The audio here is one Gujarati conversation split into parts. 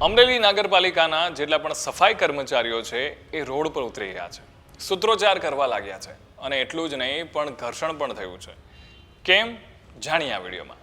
અમરેલી નગરપાલિકાના જેટલા પણ સફાઈ કર્મચારીઓ છે, એ રોડ પર ઉતરી ગયા છે. સૂત્રોચ્ચાર કરવા લાગ્યા છે અને એટલું જ નહીં, પણ ઘર્ષણ પણ થયું છે. કેમ? જાણીએ આ વિડીયોમાં.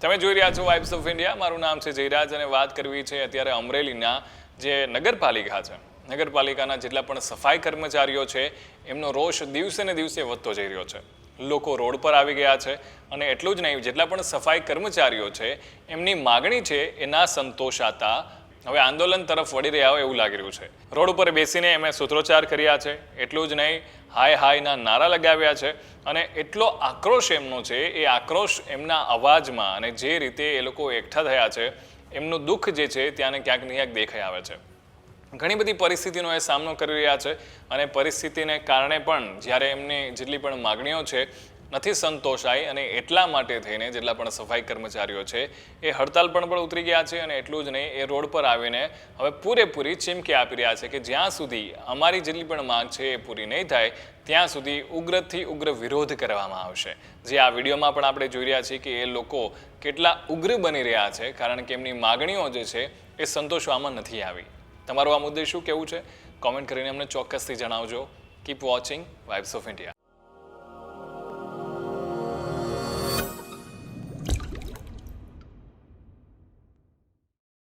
તમે જોઈ રહ્યા છો વાઇબ્સ ઓફ ઇન્ડિયા મારું નામ છે જયરાજ અને વાત કરવી છે અત્યારે અમરેલીના જે નગરપાલિકા છે. નગરપાલિકાના જેટલા પણ સફાઈ કર્મચારીઓ છે, એમનો રોષ દિવસે ને દિવસે વધતો જઈ રહ્યો છે. લોકો રોડ પર આવી ગયા છે અને એટલું જ નહીં, જેટલા પણ સફાઈ કર્મચારીઓ છે, એમની માગણી છે એના સંતોષાતા. હવે આંદોલન તરફ વળી રહ્યા હોય એવું લાગી રહ્યું છે. રોડ ઉપર બેસીને એમણે સૂત્રોચ્ચાર કર્યા છે, એટલું જ નહીં, હાય હાયના નારા લગાવ્યા છે અને એટલો આક્રોશ એમનો છે, એ આક્રોશ એમના અવાજમાં અને જે રીતે એ લોકો એકઠા થયા છે, એમનું દુઃખ જે છે ત્યાં ને ક્યાંક ને ક્યાંક દેખાઈ આવે છે. ઘણી બધી પરિસ્થિતિનો એ સામનો કરી રહ્યા છે અને પરિસ્થિતિને કારણે પણ જ્યારે એમની જેટલી પણ માગણીઓ છે, નથી સંતોષાઈ અને એટલા માટે થઈને જેટલા પણ સફાઈ કર્મચારીઓ છે, એ હડતાલ પણ પણ ઉતરી ગયા છે અને એટલું જ નહીં, એ રોડ પર આવીને હવે પૂરેપૂરી ચીમકી આપી રહ્યા છે કે જ્યાં સુધી અમારી જેટલી પણ માંગ છે એ પૂરી નહીં થાય, ત્યાં સુધી ઉગ્રથી ઉગ્ર વિરોધ કરવામાં આવશે. જે આ વિડીયોમાં પણ આપણે જોઈ રહ્યા છીએ કે એ લોકો કેટલા ઉગ્ર બની રહ્યા છે, કારણ કે એમની માગણીઓ જે છે એ સંતોષવામાં નથી આવી. તમારું આ મુદ્દે શું કહેવું છે? કોમેન્ટ કરીને અમને ચોક્કસથી જણાવજો. Keep watching vibes of India